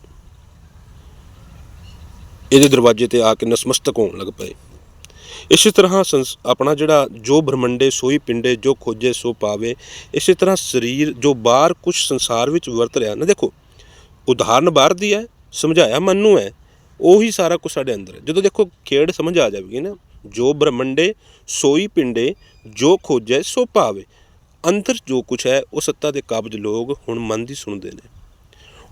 ਇਹਦੇ ਦਰਵਾਜ਼ੇ ਤੇ ਆ ਕੇ ਨਸਮਸਤਕ ਹੋਣ ਲੱਗ ਪਏ। ਇਸੇ ਤਰ੍ਹਾਂ ਸੰਸ- ਆਪਣਾ ਜਿਹੜਾ ਜੋ ਬ੍ਰਹਮੰਡੇ, ਸੋਈ ਪਿੰਡੇ, ਜੋ ਖੋਜੇ, ਸੋ ਪਾਵੇ, ਇਸੇ ਤਰ੍ਹਾਂ ਸਰੀਰ, ਜੋ ਬਾਹਰ ਕੁਝ ਸੰਸਾਰ ਵਿੱਚ ਵਰਤ ਰਿਹਾ ਨਾ, ਦੇਖੋ, ਉਦਾਹਰਨ ਬਾਹਰ ਦੀ ਹੈ, ਸਮਝਾਇਆ ਮਨ ਨੂੰ ਹੈ, ਉਹੀ ਸਾਰਾ ਕੁਝ ਸਾਡੇ ਅੰਦਰ ਹੈ। ਜਦੋਂ ਦੇਖੋ, ਖੇਡ ਸਮਝ ਆ ਜਾਵੇਗੀ ਨਾ, ਜੋ ਬ੍ਰਹਮੰਡੇ, ਸੋਈ ਪਿੰਡੇ, ਜੋ ਖੋਜੇ, ਸੋ ਪਾਵੇ, ਅੰਦਰ ਜੋ ਕੁਝ ਹੈ, ਉਹ ਸੱਤਾ ਦੇ ਕਾਬਜ ਲੋਕ ਹੁਣ ਮਨ ਦੀ ਸੁਣਦੇ ਨੇ।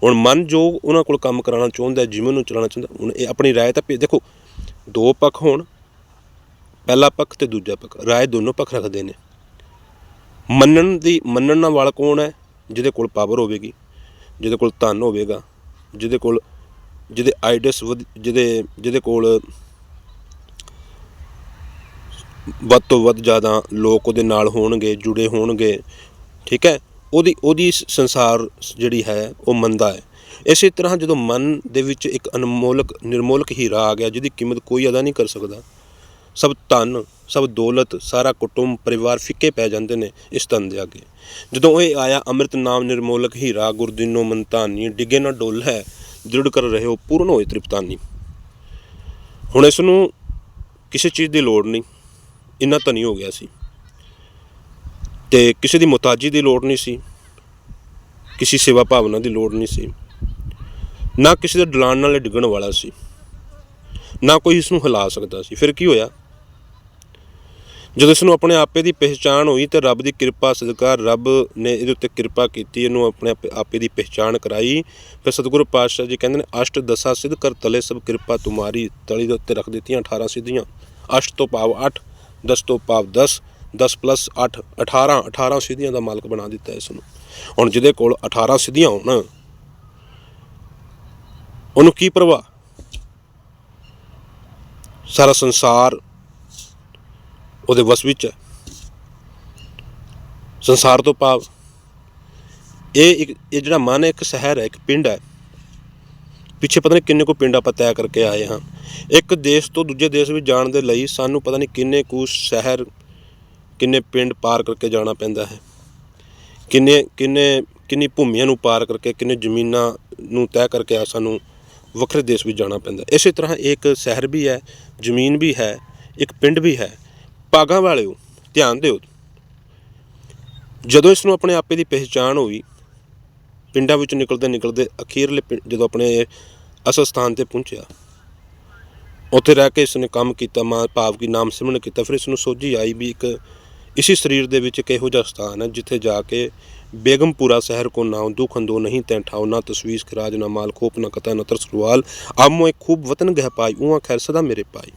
ਹੁਣ ਮਨ ਜੋ ਉਹਨਾਂ ਕੋਲ ਕੰਮ ਕਰਾਉਣਾ ਚਾਹੁੰਦਾ ਹੈ, ਜਿਵੇਂ ਨੂੰ ਚਲਾਉਣਾ ਚਾਹੁੰਦਾ ਹੁਣ ਇਹ ਆਪਣੀ ਰਾਏ ਤਾਂ ਭੇ- ਦੇਖੋ ਦੋ ਪੱਖ ਹੋਣ ਪਹਿਲਾ ਪੱਖ ਤੇ ਦੂਜਾ ਪੱਖ ਰਾਏ ਦੋਨੋਂ ਪੱਖ ਰੱਖਦੇ ਨੇ। ਮੰਨਣ ਦੀ ਮੰਨਣ ਵਾਲਾ ਕੌਣ ਹੈ? ਜਿਹਦੇ ਕੋਲ ਪਾਵਰ ਹੋਵੇਗੀ ਜਿਹਦੇ ਕੋਲ ਧਨ ਹੋਵੇਗਾ ਜਿਹਦੇ ਕੋਲ ਜਿਹਦੇ ਆਈਡੀਅਸ ਜਿਹਦੇ ਜਿਹਦੇ ਕੋਲ ਵੱਧ ਤੋਂ ਵੱਧ ਜ਼ਿਆਦਾ ਲੋਕ ਉਹਦੇ ਨਾਲ ਹੋਣਗੇ ਜੁੜੇ ਹੋਣਗੇ ਠੀਕ ਹੈ? ਉਹਦੀ ਉਹਦੀ ਸੰਸਾਰ ਜਿਹੜੀ ਹੈ, ਉਹ ਮੰਦਾ ਹੈ। ਇਸੇ ਤਰ੍ਹਾਂ ਜਦੋਂ ਮਨ ਦੇ ਵਿੱਚ ਇੱਕ ਅਨਮੋਲਕ, ਨਿਰਮੋਲਕ ਹੀਰਾ ਆ ਗਿਆ, ਜਿਹਦੀ ਕੀਮਤ ਕੋਈ ਅਦਾ ਨਹੀਂ ਕਰ ਸਕਦਾ, ਸਭ ਧਨ, ਸਭ ਦੌਲਤ, ਸਾਰਾ ਕੁਟੁੰਬ, ਪਰਿਵਾਰ ਫਿੱਕੇ ਪੈ ਜਾਂਦੇ ਨੇ ਇਸ ਧਨ ਦੇ ਅੱਗੇ। ਜਦੋਂ ਇਹ ਆਇਆ, ਅੰਮ੍ਰਿਤ ਨਾਮ ਨਿਰਮੋਲਕ ਹੀਰਾ, ਗੁਰਦੀਨੋ ਮੰਤਾਨੀ, ਡਿਗੇ ਨਾ ਡੋਲ ਹੈ ਦ੍ਰਿੜ ਕਰ ਰਹੇ ਹੋ, ਪੂਰਨ ਹੋਏ ਤ੍ਰਿਪਤਾਨੀ। ਹੁਣ ਇਸ ਨੂੰ ਕਿਸੇ ਚੀਜ਼ ਦੀ ਲੋੜ ਨਹੀਂ। ਇੰਨਾ ਧਨੀ ਹੋ ਗਿਆ ਸੀ। ਤੇ ਕਿਸੇ ਦੀ ਮੁਤਾਜੀ ਦੀ ਲੋੜ ਨਹੀਂ ਸੀ, ਕਿਸੇ ਸੇਵਾ ਭਾਵਨਾ ਦੀ ਲੋੜ ਨਹੀਂ ਸੀ, ਨਾ ਕਿਸੇ ਦੇ ਡਲਾਣ ਨਾਲ ਡਿੱਗਣ ਵਾਲਾ ਸੀ, ਨਾ ਕੋਈ ਇਸ ਨੂੰ ਹਿਲਾ ਸਕਦਾ ਸੀ। ਫਿਰ ਕੀ ਹੋਇਆ? ਜਦੋਂ ਇਸ ਨੂੰ ਆਪਣੇ ਆਪੇ ਦੀ ਪਹਿਚਾਣ ਹੋਈ ਤੇ ਰੱਬ ਦੀ ਕਿਰਪਾ ਸਦਕਾ ਰੱਬ ਨੇ ਇਹਦੇ ਉੱਤੇ ਕਿਰਪਾ ਕੀਤੀ, ਇਹਨੂੰ ਆਪਣੇ ਆਪੇ- ਦੀ ਪਹਿਚਾਣ ਕਰਾਈ, ਫਿਰ ਸਤਿਗੁਰੂ ਪਾਤਸ਼ਾਹ ਜੀ ਕਹਿੰਦੇ ਨੇ, ਅਸ਼ਟ ਦਸਾ ਸਿਧ ਕਰ ਤਲੇ ਸਭ ਕਿਰਪਾ ਤੁਮਾਰੀ, ਤਲੀ ਦੇ ਉੱਤੇ ਰੱਖ ਦਿੱਤੀਆਂ 18 ਸਿੱਧੀਆਂ। ਅਸ਼ਟ ਤੋਂ ਭਾਵ 8 10 ਤੋਂ ਭਾਵ 10 10 ਪਲੱਸ 8 18 18 ਸਿੱਧੀਆਂ ਦਾ ਮਾਲਕ ਬਣਾ ਦਿੱਤਾ ਇਸ ਨੂੰ। ਹੁਣ ਜਿਹਦੇ ਕੋਲ 18 ਸਿੱਧੀਆਂ ਹੋਣ, ਉਹਨੂੰ ਕੀ ਪਰਵਾਹ? ਸਾਰਾ ਸੰਸਾਰ ਉਹਦੇ ਵਸ ਵਿੱਚ ਹੈ। ਸੰਸਾਰ ਤੋਂ ਭਾਵ ਇਹ ਇੱਕ, ਇਹ ਜਿਹੜਾ ਮਨ ਹੈ, ਇੱਕ ਸ਼ਹਿਰ ਹੈ, ਇੱਕ ਪਿੰਡ ਹੈ। ਪਿੱਛੇ ਪਤਾ ਨਹੀਂ ਕਿੰਨੇ ਕੋ ਪਿੰਡ ਆਪਾਂ ਤੈਅ ਕਰਕੇ ਆਏ ਹਾਂ। ਇੱਕ ਦੇਸ਼ ਤੋਂ ਦੂਜੇ ਦੇਸ਼ ਵਿੱਚ ਜਾਣ ਦੇ ਲਈ ਸਾਨੂੰ ਪਤਾ ਨਹੀਂ ਕਿੰਨੇ ਕੁ ਸ਼ਹਿਰ ਕਿੰਨੇ ਪਿੰਡ ਪਾਰ ਕਰਕੇ ਜਾਣਾ ਪੈਂਦਾ ਹੈ? ਕਿੰਨੇ ਕਿੰਨੇ, ਕਿੰਨੀ ਭੂਮੀਆਂ ਨੂੰ ਪਾਰ ਕਰਕੇ, ਕਿੰਨੇ ਜ਼ਮੀਨਾਂ ਨੂੰ ਤੈਅ ਕਰਕੇ ਆ ਸਾਨੂੰ ਵੱਖਰੇ ਦੇਸ਼ ਵਿੱਚ ਜਾਣਾ ਪੈਂਦਾ ਇਸੇ ਤਰ੍ਹਾਂ ਇੱਕ ਸ਼ਹਿਰ ਵੀ ਹੈ, ਜ਼ਮੀਨ ਵੀ ਹੈ, ਇੱਕ ਪਿੰਡ ਵੀ ਹੈ। ਭਾਗਾਂ ਵਾਲਿਓ, ਧਿਆਨ ਦਿਓ। ਜਦੋਂ ਇਸ ਨੂੰ ਆਪਣੇ ਆਪੇ ਦੀ ਪਹਿਚਾਣ ਹੋਈ, ਪਿੰਡਾਂ ਵਿੱਚ ਨਿਕਲਦੇ ਨਿਕਲਦੇ ਅਖੀਰਲੇ ਪਿੰ- ਜਦੋਂ ਆਪਣੇ ਅਸਲ ਸਥਾਨ ਤੇ ਪਹੁੰਚਿਆ, ਉੱਥੇ ਰਹਿ ਕੇ ਇਸ ਨੇ ਕੰਮ ਕੀਤਾ, ਮਾਂ, ਭਾਵ ਕੀ ਨਾਮ ਸਿਮਰਨ ਕੀਤਾ, ਫਿਰ ਇਸ ਨੂੰ ਸੋਝੀ ਆਈ ਵੀ ਇੱਕ ਇਸੇ ਸਰੀਰ ਦੇ ਵਿੱਚ ਇੱਕ ਇਹੋ ਜਿਹਾ ਸਥਾਨ ਹੈ, ਜਿੱਥੇ ਜਾ ਕੇ ਬੇਗਮਪੁਰਾ ਸ਼ਹਿਰ ਕੋ ਨਾਉ ਦੁਖ ਅੰਦੋ ਨਹੀਂ ਤੈਂ ਠਾਉ ਨਾ ਤਸਵੀਸ ਖਰਾਜ ਨਾ ਮਾਲ, ਖੋਪ ਨਾ ਕਤਾ, ਨਾ ਤਰਸਰਵਾਲ ਆਮੋ ਇੱਕ ਖੂਬ ਵਤਨ ਗਹਿ ਪਾਈ ਉਹਾਂ ਖੈਰ ਸਦਾ ਮੇਰੇ ਪਾਈ।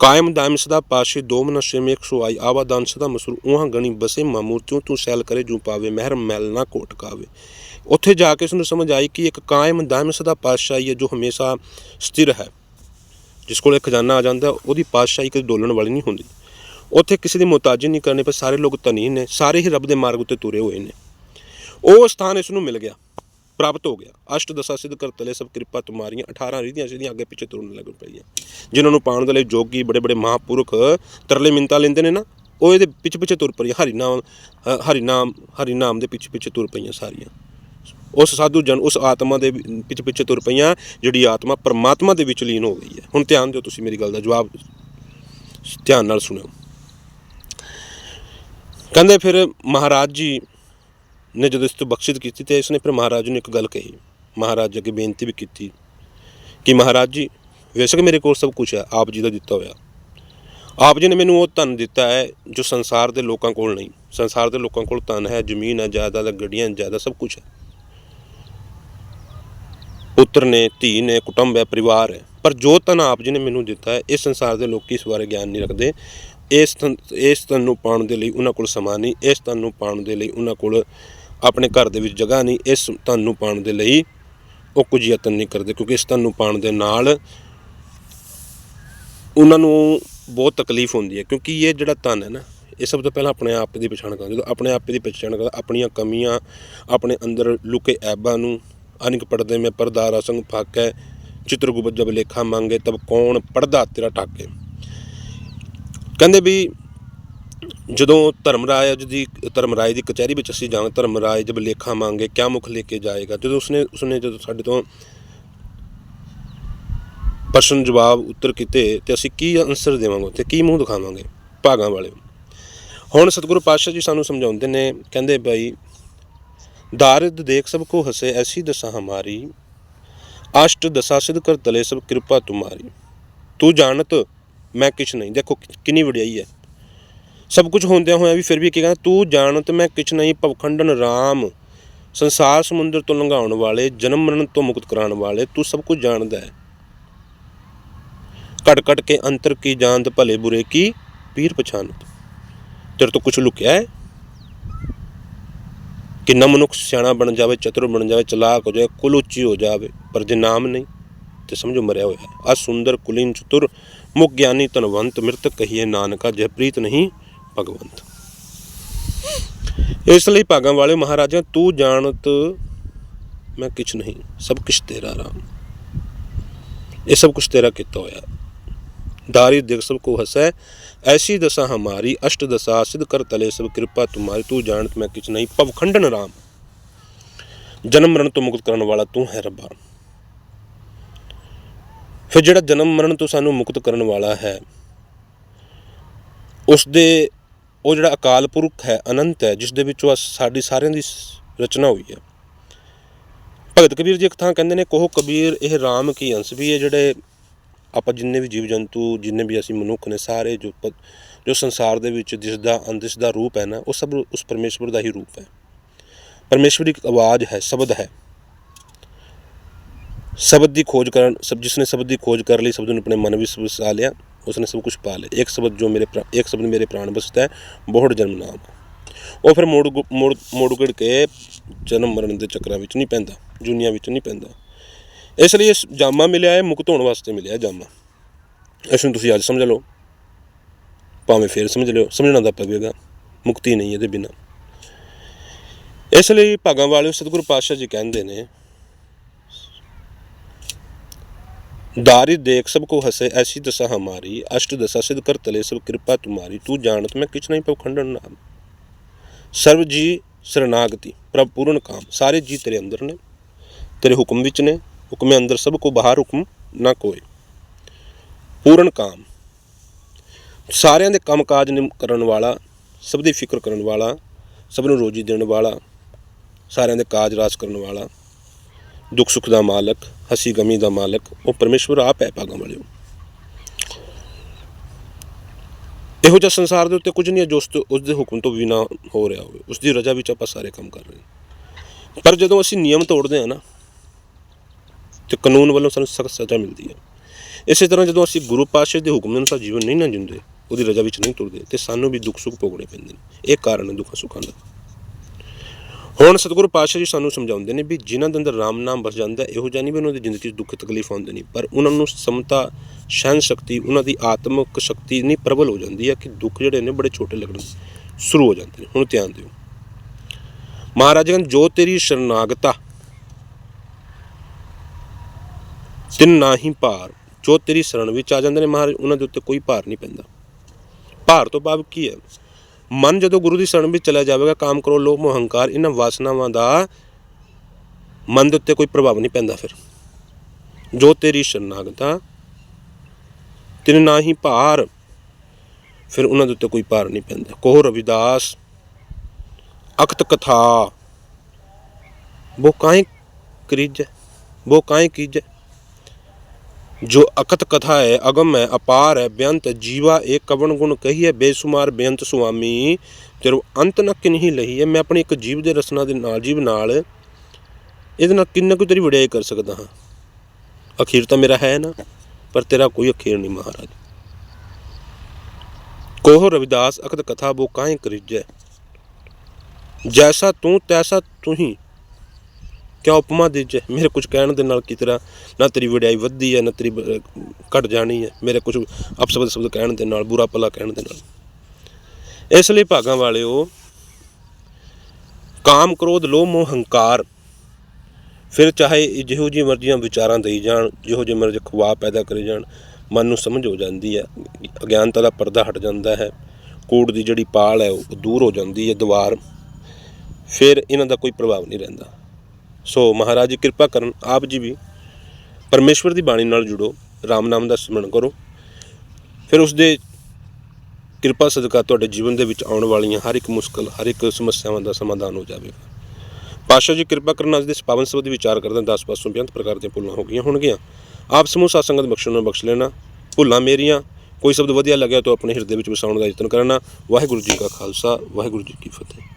ਕਾਇਮ ਦਾਇਮ ਸਦਾ ਪਾਸ਼ੇ ਦੋ ਮਨਸ਼ੇ ਮੇ ਇੱਕ ਸੋ ਆਈ ਆਵਾਦਾਨ ਸਦਾ ਮਸੂਰ ਉਹਾਂ ਗਣੀ ਬਸੇ ਮਾਮੂਰ ਤੂੰ ਤੂੰ ਸੈਲ ਕਰੇ ਜੂ ਪਾਵੇ, ਮਹਿਰ ਮੈਲ ਨਾ ਕੋਟਕਾਵੇ ਉੱਥੇ ਜਾ ਕੇ ਉਸ ਨੂੰ ਸਮਝ ਆਈ ਕਿ ਇੱਕ ਕਾਇਮ ਦਾਇਮ ਸਦਾ ਪਾਤਸ਼ਾਹੀ ਹੈ ਜੋ ਹਮੇਸ਼ਾ ਸਥਿਰ ਹੈ। ਜਿਸ ਕੋਲ ਇੱਕ ਖਜ਼ਾਨਾ ਆ ਜਾਂਦਾ, ਉਹਦੀ ਪਾਤਸ਼ਾਹੀ ਕਦੇ ਡੋਲਣ ਵਾਲੀ ਨਹੀਂ ਹੁੰਦੀ। ਉੱਥੇ ਕਿਸੇ ਦੀ ਮੁਤਾਜੀ ਨਹੀਂ ਕਰਨੀ ਪਰ ਸਾਰੇ ਲੋਕ ਧਨੀ ਨੇ ਸਾਰੇ ਹੀ ਰੱਬ ਦੇ ਮਾਰਗ ਉੱਤੇ ਤੁਰੇ ਹੋਏ ਨੇ। ਉਹ ਸਥਾਨ ਇਸ ਨੂੰ ਮਿਲ ਗਿਆ ਪ੍ਰਾਪਤ ਹੋ ਗਿਆ। ਅਸ਼ਟ ਦਸਾ ਸਿੱਧ ਕਰ ਤਲੇ ਸਭ ਕਿਰਪਾ ਤੁਮਾਰੀਆਂ 18 ਰੀਧੀਆਂ ਸਿੱਧੀਆਂ ਅੱਗੇ ਪਿੱਛੇ ਤੁਰਨ ਲੱਗ ਪਈਆਂ। ਜਿਨ੍ਹਾਂ ਨੂੰ ਪਾਉਣ ਦੇ ਲਈ ਜੋਗੀ ਬੜੇ ਬੜੇ ਮਹਾਪੁਰਖ ਤਰਲੇ ਮਿੰਤਾ ਲੈਂਦੇ ਨੇ ਨਾ ਉਹ ਇਹਦੇ ਪਿੱਛੇ ਪਿੱਛੇ ਤੁਰ ਪਈ ਹਰੀ ਨਾਮ ਅ, ਹਰੀ ਨਾਮ ਹਰੀ ਨਾਮ ਦੇ ਪਿੱਛੇ ਪਿੱਛੇ ਤੁਰ ਪਈਆਂ ਸਾਰੀਆਂ। ਉਸ ਸਾਧੂ ਜਨ ਉਸ ਆਤਮਾ ਦੇ ਪਿੱਛੇ ਪਿੱਛੇ ਤੁਰ ਪਈਆਂ ਜਿਹੜੀ ਆਤਮਾ ਪਰਮਾਤਮਾ ਦੇ ਵਿੱਚ ਲੀਨ ਹੋ ਗਈ ਹੈ। ਹੁਣ ਧਿਆਨ ਦਿਓ ਤੁਸੀਂ ਮੇਰੀ ਗੱਲ ਦਾ ਜਵਾਬ ਧਿਆਨ ਨਾਲ ਸੁਣਿਓ। ਕਹਿੰਦੇ ਫਿਰ ਮਹਾਰਾਜ ਜੀ ਨੇ ਜਦੋਂ ਇਸ ਤੋਂ ਬਖਸ਼ਿਸ਼ ਕੀਤੀ ਤੇ ਇਸਨੇ ਫਿਰ ਮਹਾਰਾਜ ਨੂੰ ਇੱਕ ਗੱਲ ਕਹੀ। ਮਹਾਰਾਜ ਅੱਗੇ ਬੇਨਤੀ ਵੀ ਕੀਤੀ ਕਿ ਮਹਾਰਾਜ ਜੀ, ਬੇਸ਼ੱਕ ਮੇਰੇ ਕੋਲ ਸਭ ਕੁਝ ਹੈ, ਆਪ ਜੀ ਦਾ ਦਿੱਤਾ ਹੋਇਆ। ਆਪ ਜੀ ਨੇ ਮੈਨੂੰ ਉਹ ਧਨ ਦਿੱਤਾ ਹੈ ਜੋ ਸੰਸਾਰ ਦੇ ਲੋਕਾਂ ਕੋਲ ਨਹੀਂ, ਸੰਸਾਰ ਦੇ ਲੋਕਾਂ ਕੋਲ ਧਨ ਹੈ, ਜ਼ਮੀਨ ਹੈ, ਜਾਇਦਾਦ ਹੈ, ਗੱਡੀਆਂ ਜ਼ਿਆਦਾ ਸਭ ਕੁਝ ਹੈ। ਪੁੱਤਰ ਨੇ, ਧੀ ਨੇ, ਕੁਟੁੰਬ ਹੈ, ਪਰਿਵਾਰ ਹੈ, ਪਰ ਜੋ ਧਨ ਆਪ ਜੀ ਨੇ ਮੈਨੂੰ ਦਿੱਤਾ ਹੈ ਇਹ ਸੰਸਾਰ ਦੇ ਲੋਕੀ ਇਸ ਬਾਰੇ ਗਿਆਨ ਨਹੀਂ ਰੱਖਦੇ। ਇਸ ਧਨ ਇਸ ਧਨ ਨੂੰ ਪਾਉਣ ਦੇ ਲਈ ਉਹਨਾਂ ਕੋਲ ਸਮਾਂ ਨਹੀਂ, ਇਸ ਧਨ ਨੂੰ ਪਾਉਣ ਦੇ ਲਈ ਉਹਨਾਂ ਕੋਲ ਆਪਣੇ ਘਰ ਦੇ ਵਿੱਚ ਜਗ੍ਹਾ ਨਹੀਂ, ਇਸ ਧਨ ਨੂੰ ਪਾਉਣ ਦੇ ਲਈ ਉਹ ਕੁਝ ਯਤਨ ਨਹੀਂ ਕਰਦੇ ਕਿਉਂਕਿ ਇਸ ਧਨ ਨੂੰ ਪਾਉਣ ਦੇ ਨਾਲ ਉਹਨਾਂ ਨੂੰ ਬਹੁਤ ਤਕਲੀਫ ਹੁੰਦੀ ਹੈ ਕਿਉਂਕਿ ਇਹ ਜਿਹੜਾ ਧਨ ਹੈ ਨਾ, ਇਹ ਸਭ ਤੋਂ ਪਹਿਲਾਂ ਆਪਣੇ ਆਪ ਦੀ ਪਛਾਣ ਕਰਦਾ ਜਦੋਂ ਆਪਣੇ ਆਪ ਦੀ ਪਛਾਣ ਕਰਦਾ ਆਪਣੀਆਂ ਕਮੀਆਂ, ਆਪਣੇ ਅੰਦਰ ਲੁਕੇ ਐਬਾਂ ਨੂੰ, ਅਨਿਕ ਪੜਦੇ ਮੈਂ ਪਰਦਾਰਾ ਰਸੰਗ ਫਾਕੈ, ਚਿਤਰਗੁਪਤ ਜਬ ਲੇਖਾ ਮੰਗੇ, ਤਬ ਕੌਣ ਪੜਦਾ ਤੇਰਾ ਟਾਕੇ ਕਹਿੰਦੇ ਵੀ ਜਦੋਂ ਧਰਮਰਾਜ ਦੀ ਧਰਮਰਾਜ ਦੀ ਕਚਹਿਰੀ ਵਿੱਚ ਅਸੀਂ ਜਾਵਾਂ ਧਰਮਰਾਜ ਜਬ ਲੇਖਾ ਮੰਗੇ, ਕਿਆ ਮੁਖ ਲੈ ਕੇ ਜਾਏਗਾ? ਜਦੋਂ ਉਸਨੇ ਉਸਨੇ ਜਦੋਂ ਸਾਡੇ ਤੋਂ ਪ੍ਰਸ਼ਨ ਜਵਾਬ ਉੱਤਰ ਕੀਤੇ ਤੇ ਅਸੀਂ ਕੀ ਆਨਸਰ ਦੇਵਾਂਗੇ ਤੇ ਕੀ ਮੂੰਹ ਦਿਖਾਵਾਂਗੇ? ਭਾਗਾਂ ਵਾਲੇ। ਹੁਣ ਸਤਿਗੁਰੂ ਪਾਤਸ਼ਾਹ ਜੀ ਸਾਨੂੰ ਸਮਝਾਉਂਦੇ ਨੇ, ਕਹਿੰਦੇ ਭਾਈ ਦਾਰਿਦ ਦੇਖ ਸਭ ਕੋ ਹਸੇ, ਐਸੀ ਦਸ਼ਾ ਹਮਾਰੀ। ਅਸ਼ਟ ਦਸ਼ਾ ਸਿਧ ਕਰ ਤਲੇ ਸਭ ਕਿਰਪਾ ਤੁਮਾਰੀ। ਤੂੰ ਜਾਣਤ ਮੈਂ ਕਿਛ ਨਹੀਂ। ਦੇਖੋ ਕਿੰਨੀ ਵਡਿਆਈ ਹੈ। ਸਭ ਕੁਝ ਹੁੰਦਿਆਂ ਹੋਇਆ ਵੀ ਫਿਰ ਵੀ ਕੀ ਕਹਿੰਦਾ, ਤੂੰ ਜਾਣਤ ਮੈਂ ਕਿਛ ਨਹੀਂ, ਭਵਖੰਡਨ RAM ਸੰਸਾਰ ਸਮੁੰਦਰ ਤੋਂ ਲੰਘਾਉਣ ਵਾਲੇ, ਜਨਮ ਮਰਨ ਤੋਂ ਮੁਕਤ ਕਰਾਉਣ ਵਾਲੇ, ਤੂੰ ਸਭ ਕੁਝ ਜਾਣਦਾ ਹੈ। ਕਟ ਕਟ ਕੇ ਅੰਤਰ ਕੀ ਜਾਣਤ ਭਲੇ ਬੁਰੇ ਕੀ? ਪੀਰ ਪਛਾਨਤ ਤੇਰੇ ਤੋਂ ਕੁਝ ਲੁਕਿਆ ਹੈ? ਕਿੰਨਾ ਮਨੁੱਖ ਸਿਆਣਾ ਬਣ ਜਾਵੇ, ਚਤੁਰ ਬਣ ਜਾਵੇ, ਚਲਾਕ ਹੋ ਜਾਵੇ, ਕੁਲ ਉੱਚੀ ਹੋ ਜਾਵੇ, ਪਰ ਜੇ ਨਾਮ ਨਹੀਂ ਤੇ ਸਮਝੋ ਮਰਿਆ ਹੋਇਆ ਅ ਸੁੰਦਰ, ਕੁਲਿਨ, ਚਤੁਰ, ਮੁਖ ਗਿਆਨੀ ਤਨਵੰਤ ਮਿਰਤ ਕਹੀਏ ਨਾਨਕਾ, ਜੈਪ੍ਰੀਤ ਨਹੀਂ, ਭਗਵੰਤ। ਇਸ ਲਈ ਭਾਗਾਂ ਵਾਲੇ ਮਹਾਰਾਜਾ, ਤੂੰ ਜਾਣਤ ਮੈਂ ਕੁਛ ਨਹੀਂ, ਸਭ ਕੁਛ ਤੇਰਾ ਰਾਮ। ਇਹ ਸਭ ਕੁਛ ਤੇਰਾ ਕੀਤਾ ਹੋਇਆ ਦਾਰੀ ਦੇਖ ਸਭ ਕੋ ਹਸੈ, ਐਸੀ ਦਸਾ ਹਮਾਰੀ, ਅਸ਼ਟ ਦਸਾ ਸਿਧ ਕਰ ਤਲੇ ਸਭ ਕਿਰਪਾ ਤੁਮਾਰੀ, ਤੂੰ ਜਾਣਤ ਮੈਂ ਕੁਛ ਨਹੀਂ, ਭਵਖੰਡਨ ਰਾਮ। ਜਨਮ ਮਰਨ ਤੋਂ ਮੁਕਤ ਕਰਨ ਵਾਲਾ ਤੂੰ ਹੈ ਰੱਬਾ। ਫਿਰ ਜਿਹੜਾ ਜਨਮ ਮਰਨ ਤੋਂ ਸਾਨੂੰ ਮੁਕਤ ਕਰਨ ਵਾਲਾ ਹੈ ਉਸ ਦੇ ਉਹ ਜਿਹੜਾ ਅਕਾਲ ਪੁਰਖ ਹੈ, ਅਨੰਤ ਹੈ ਜਿਸ ਦੇ ਵਿੱਚੋਂ ਆਹ ਸਾਡੀ ਸਾਰਿਆਂ ਦੀ ਰਚਨਾ ਹੋਈ ਹੈ। ਭਗਤ ਕਬੀਰ ਜੀ ਇੱਕ ਥਾਂ ਕਹਿੰਦੇ ਨੇ, ਕੋਹ ਕਬੀਰ, ਇਹ ਰਾਮ ਕੀ ਅੰਸ਼? ਵੀ ਹੈ ਜਿਹੜੇ ਆਪਾਂ ਜਿੰਨੇ ਵੀ ਜੀਵ ਜੰਤੂ, ਜਿੰਨੇ ਵੀ ਅਸੀਂ ਮਨੁੱਖ ਨੇ, ਸਾਰੇ ਜੋ ਜੋ ਸੰਸਾਰ ਦੇ ਵਿੱਚ ਦਿਸਦਾ ਅੰਦਿਸਦਾ ਰੂਪ ਹੈ ਨਾ, ਉਹ ਸਭ ਉਸ ਪਰਮੇਸ਼ਵਰ ਦਾ ਹੀ ਰੂਪ ਹੈ। ਪਰਮੇਸ਼ਵਰ ਇੱਕ ਆਵਾਜ਼ ਹੈ, ਸ਼ਬਦ ਹੈ। ਸ਼ਬਦ ਦੀ ਖੋਜ ਕਰਨ ਸਭ ਜਿਸਨੇ ਸ਼ਬਦ ਦੀ ਖੋਜ ਕਰ ਲਈ, ਸ਼ਬਦ ਨੂੰ ਆਪਣੇ ਮਨ ਵਿੱਚ ਵਸਾ ਲਿਆ, ਉਸਨੇ ਸਭ ਕੁਝ ਪਾ ਲਿਆ। ਇੱਕ ਸ਼ਬਦ ਜੋ ਮੇਰੇ ਪ੍ਰਾ- ਇੱਕ ਸ਼ਬਦ ਮੇਰੇ ਪ੍ਰਾਣ ਬਸਦਾ ਹੈ, ਬਹੁਤ ਜਨਮ ਨਾਮ। ਉਹ ਫਿਰ ਮੋੜ ਗੁ- ਮੋੜ ਮੋੜ ਉਗੜ ਕੇ ਜਨਮ ਮਰਨ ਦੇ ਚੱਕਰਾਂ ਵਿੱਚ ਨਹੀਂ ਪੈਂਦਾ, ਦੁਨੀਆ ਵਿੱਚ ਨਹੀਂ ਪੈਂਦਾ। ਇਸ ਲਈ ਇਸ ਜਾਮਾ ਮਿਲਿਆ ਹੈ, ਮੁਕਤ ਹੋਣ ਵਾਸਤੇ ਮਿਲਿਆ ਜਾਮਾ। ਇਸ ਨੂੰ ਤੁਸੀਂ ਅੱਜ ਸਮਝ ਲਓ। ਭਾਵੇਂ ਫੇਰ ਸਮਝ ਲਿਓ, ਸਮਝਣਾ ਤਾਂ ਪਵੇਗਾ, ਮੁਕਤੀ ਨਹੀਂ ਇਹਦੇ ਬਿਨਾ। ਇਸ ਲਈ ਭਾਗਾਂ ਵਾਲੇ ਸਤਿਗੁਰੂ ਪਾਤਸ਼ਾਹ ਜੀ ਕਹਿੰਦੇ ਨੇ दारी देख सबको हंसे ऐसी दशा हमारी अष्ट दशा सिद्ध कर तले सब कृपा तुम्हारी तू जानत मैं किछ नहीं पखंडन नाम ਸਰਵ ਜੀ ਸਰਨਾਗਤੀ ਪ੍ਰਭ ਪੂਰਨ ਕਾਮ ਸਾਰੇ ਜੀ ਤੇਰੇ ਅੰਦਰ ਨੇ ਤੇਰੇ ਹੁਕਮ ਵਿੱਚ ਨੇ ਹੁਕਮੇ ਅੰਦਰ ਸਭ ਕੋ ਬਾਹਰ ਹੁਕਮ ਨਾ ਕੋਏ ਪੂਰਨ ਕਾਮ ਸਾਰਿਆਂ ਦੇ ਕੰਮ ਕਾਜ ਨਿਮ- ਕਰਨ ਵਾਲਾ ਸਭ ਦੀ ਫਿਕਰ ਕਰਨ ਵਾਲਾ ਸਭ ਨੂੰ ਰੋਜੀ ਦੇਣ ਵਾਲਾ ਸਾਰਿਆਂ ਦੇ ਕਾਜ ਰਾਜ ਕਰਨ ਵਾਲਾ ਦੁੱਖ ਸੁੱਖ ਦਾ ਮਾਲਕ, ਹਸੀ ਗਮੀ ਦਾ ਮਾਲਕ, ਉਹ ਪਰਮੇਸ਼ਵਰ ਆਪ ਹੈ ਭਾਗਾਂ ਵਾਲਿਓ। ਇਹੋ ਜਿਹਾ ਸੰਸਾਰ ਦੇ ਉੱਤੇ ਕੁਝ ਨਹੀਂ ਹੈ ਜੋ ਉਸ ਤੋਂ ਉਸ ਦੇ ਹੁਕਮ ਤੋਂ ਬਿਨਾ ਹੋ ਰਿਹਾ ਹੋਵੇ। ਉਸ ਦੀ ਰਜ਼ਾ ਵਿੱਚ ਆਪਾਂ ਸਾਰੇ ਕੰਮ ਕਰ ਰਹੇ ਹਾਂ। ਪਰ ਜਦੋਂ ਅਸੀਂ ਨਿਯਮ ਤੋੜਦੇ ਹਾਂ ਨਾ, ਤੇ ਕਾਨੂੰਨ ਵੱਲੋਂ ਸਾਨੂੰ ਸਖਤ ਸਜ਼ਾ ਮਿਲਦੀ ਹੈ। ਇਸੇ ਤਰ੍ਹਾਂ ਜਦੋਂ ਅਸੀਂ ਗੁਰੂ ਪਾਤਸ਼ਾਹ ਦੇ ਹੁਕਮ ਅਨੁਸਾਰ ਜੀਵਨ ਨਹੀਂ ਨਾ ਜਿਉਂਦੇ, ਉਹਦੀ ਰਜ਼ਾ ਵਿੱਚ ਨਹੀਂ ਤੁਰਦੇ, ਤੇ ਸਾਨੂੰ ਵੀ ਦੁੱਖ ਸੁੱਖ ਭੋਗਣੇ ਪੈਂਦੇ ਨੇ। ਇਹ ਕਾਰਨ ਹੈ ਦੁੱਖਾਂ ਸੁੱਖਾਂ ਦਾ। ਹੁਣ ਸਤਿਗੁਰੂ ਪਾਤਸ਼ਾਹ ਜੀ ਸਾਨੂੰ ਸਮਝਾਉਂਦੇ ਨੇ ਵੀ ਜਿਨ੍ਹਾਂ ਦੇ ਅੰਦਰ ਰਾਮ ਨਾਮ ਵਸ ਜਾਂਦਾ, ਇਹੋ ਜਿਹਾ ਨਹੀਂ ਵੀ ਉਹਨਾਂ ਦੀ ਜ਼ਿੰਦਗੀ 'ਚ ਦੁੱਖ, ਤਕਲੀਫ ਆਉਂਦੇ ਨਹੀਂ, ਪਰ ਉਹਨਾਂ ਨੂੰ ਸਮਤਾ ਸਹਿਨ ਸ਼ਕਤੀ, ਉਹਨਾਂ ਦੀ ਆਤਮਿਕ ਸ਼ਕਤੀ ਨਹੀਂ ਪ੍ਰਬਲ ਹੋ ਜਾਂਦੀ ਹੈ ਕਿ ਦੁੱਖ ਜਿਹੜੇ ਨੇ ਬੜੇ ਛੋਟੇ ਲੱਗਣੇ ਸ਼ੁਰੂ ਹੋ ਜਾਂਦੇ ਨੇ। ਹੁਣ ਧਿਆਨ ਦਿਓ। ਮਹਾਰਾਜ ਕਹਿੰਦੇ, ਜੋ ਤੇਰੀ ਸ਼ਰਨਾਗਤਾ, ਤਿੰਨ ਨਾਹੀ ਭਾਰ, ਜੋ ਤੇਰੀ ਸ਼ਰਨ ਵਿੱਚ ਆ ਜਾਂਦੇ ਨੇ ਮਹਾਰਾਜ, ਉਹਨਾਂ ਦੇ ਉੱਤੇ ਕੋਈ ਭਾਰ ਨਹੀਂ ਪੈਂਦਾ। ਭਾਰ ਤੋਂ ਭਾਵ ਕੀ ਹੈ? ਮਨ ਜਦੋਂ ਗੁਰੂ ਦੀ ਸ਼ਰਨ ਵਿੱਚ ਚਲਾ ਜਾਵੇਗਾ, ਕਾਮ ਕਰੋ, ਲੋਭ ਮੋਹ ਇਹਨਾਂ ਵਾਸਨਾਵਾਂ ਦਾ ਮਨ ਦੇ ਉੱਤੇ ਕੋਈ ਪ੍ਰਭਾਵ ਨਹੀਂ ਪੈਂਦਾ ਫਿਰ। ਜੋ ਤੇਰੀ ਸ਼ਰਨਾਗਤਾ ਤਿਨ ਨਾ ਹੀ ਭਾਰ, ਫਿਰ ਉਹਨਾਂ ਦੇ ਉੱਤੇ ਕੋਈ ਭਾਰ ਨਹੀਂ ਪੈਂਦਾ। ਕੋਹ ਰਵਿਦਾਸ ਅਕਤ ਕਥਾ ਉਹ ਕਾਹੇ ਕਰੀਜ ਉਹ ਕਾਹੇ ਕੀਜੈ। जो अकथ कथा है अगम है अपार है बेअंत जीवा एक ਕਵਣ ਗੁਣ ਕਹੀਏ ਬੇਸ਼ੁਮਾਰ, ਬੇਅੰਤ ਸੁਆਮੀ। ਤੇਰੋ ਅੰਤ ਨਾ ਕਿਨਹੀ ਲਹੀ ਹੈ, ਮੈਂ ਆਪਣੀ ਇੱਕ ਜੀਵ ਦੇ ਰਸਨਾ ਦੇ ਨਾਲ, ਜੀਵ ਨਾਲ, ਇਹਦੇ ਨਾਲ ਕਿੰਨਾ ਕੁ ਤੇਰੀ ਵਡਿਆਈ ਕਰ ਸਕਦਾ ਹਾਂ? ਅਖੀਰ ਤਾਂ ਮੇਰਾ ਹੈ ਨਾ, ਪਰ ਤੇਰਾ ਕੋਈ ਅਖੀਰ ਨਹੀਂ ਮਹਾਰਾਜ। ਕੋਹ ਰਵਿਦਾਸ ਅਕਤ ਕਥਾ ਬੋ ਕਾਹੇ ਕਰਿਜੈ? ਜੈਸਾ ਤੂੰ, ਤੈਸਾ ਤੂੰ ਹੀ। ਕਿਆ ਉਪਮਾ ਦੀਜੇ ਮੇਰੇ ਕੁਝ ਕਹਿਣ ਦੇ ਨਾਲ ਕੀ ਤਰ੍ਹਾਂ ਨਾ ਤੇਰੀ ਵਡਿਆਈ ਵੱਧਦੀ ਹੈ, ਨਾ ਤੇਰੀ ਬ- ਘਟ ਜਾਣੀ ਹੈ। ਮੇਰੇ ਕੁਝ ਅਪਸ਼ਬਦ ਸ਼ਬਦ ਕਹਿਣ ਦੇ ਨਾਲ, ਬੁਰਾ ਭਲਾ ਕਹਿਣ ਦੇ ਨਾਲ। ਇਸ ਲਈ ਭਾਗਾਂ ਵਾਲਿਓ, ਕਾਮ, ਕ੍ਰੋਧ, ਲੋਭ, ਮੋਹ, ਹੰਕਾਰ, ਫਿਰ ਚਾਹੇ ਜਿਹੋ ਜਿਹੀ ਮਰਜ਼ੀਆਂ ਵਿਚਾਰਾਂ ਦੇਈ ਜਾਣ, ਜਿਹੋ ਜਿਹੇ ਮਰਜ਼ੀ ਖਵਾ ਪੈਦਾ ਕਰੇ ਜਾਣ, ਮਨ ਨੂੰ ਸਮਝ ਹੋ ਜਾਂਦੀ ਹੈ, ਅਗਿਆਨਤਾ ਦਾ ਪਰਦਾ ਹਟ ਜਾਂਦਾ ਹੈ, ਕੂੜ ਦੀ ਜਿਹੜੀ ਪਾਲ ਹੈ ਉਹ ਦੂਰ ਹੋ ਜਾਂਦੀ ਹੈ, ਦੀਵਾਰ, ਫਿਰ ਇਹਨਾਂ ਦਾ ਕੋਈ ਪ੍ਰਭਾਵ ਨਹੀਂ ਰਹਿੰਦਾ। ਸੋ ਮਹਾਰਾਜ ਜੀ, ਕਿਰਪਾ ਕਰਨ ਆਪ ਜੀ ਵੀ ਪਰਮੇਸ਼ਵਰ ਦੀ ਬਾਣੀ ਨਾਲ ਜੁੜੋ, ਰਾਮ ਨਾਮ ਦਾ ਸਿਮਰਨ ਕਰੋ। ਫਿਰ ਉਸ ਦੇ ਕਿਰਪਾ ਸਦਕਾ ਤੁਹਾਡੇ ਜੀਵਨ ਦੇ ਵਿੱਚ ਆਉਣ ਵਾਲੀਆਂ ਹਰ ਇੱਕ ਮੁਸ਼ਕਲ, ਹਰ ਇੱਕ ਸਮੱਸਿਆਵਾਂ ਦਾ ਸਮਾਧਾਨ ਹੋ ਜਾਵੇਗਾ। ਪਾਸ਼ਾ ਜੀ, ਕਿਰਪਾ ਕਰਨ ਅੱਜ ਦੇ ਪਾਵਨ ਸਬਦ ਵਿਚਾਰ ਕਰਦੇ 10 ਪਾਸੋਂ ਬੇਅੰਤ ਪ੍ਰਕਾਰ ਦੀਆਂ ਭੁੱਲਾਂ ਹੋ ਗਈਆਂ ਹੋਣਗੀਆਂ। ਆਪ ਸਮੂਹ ਸਾਧ ਸੰਗਤ ਬਖਸ਼ਣ ਨੂੰ ਬਖਸ਼ ਲੈਣਾ। ਭੁੱਲਾਂ ਮੇਰੀਆਂ। ਕੋਈ ਸ਼ਬਦ ਵਧੀਆ ਲੱਗਿਆ ਤਾਂ ਆਪਣੇ ਹਿਰਦੇ ਵਿੱਚ ਵਸਾਉਣ ਦਾ ਯਤਨ ਕਰਨਾ। ਵਾਹਿਗੁਰੂ ਜੀ ਕਾ ਖਾਲਸਾ, ਵਾਹਿਗੁਰੂ ਜੀ ਕੀ ਫਤਿਹ।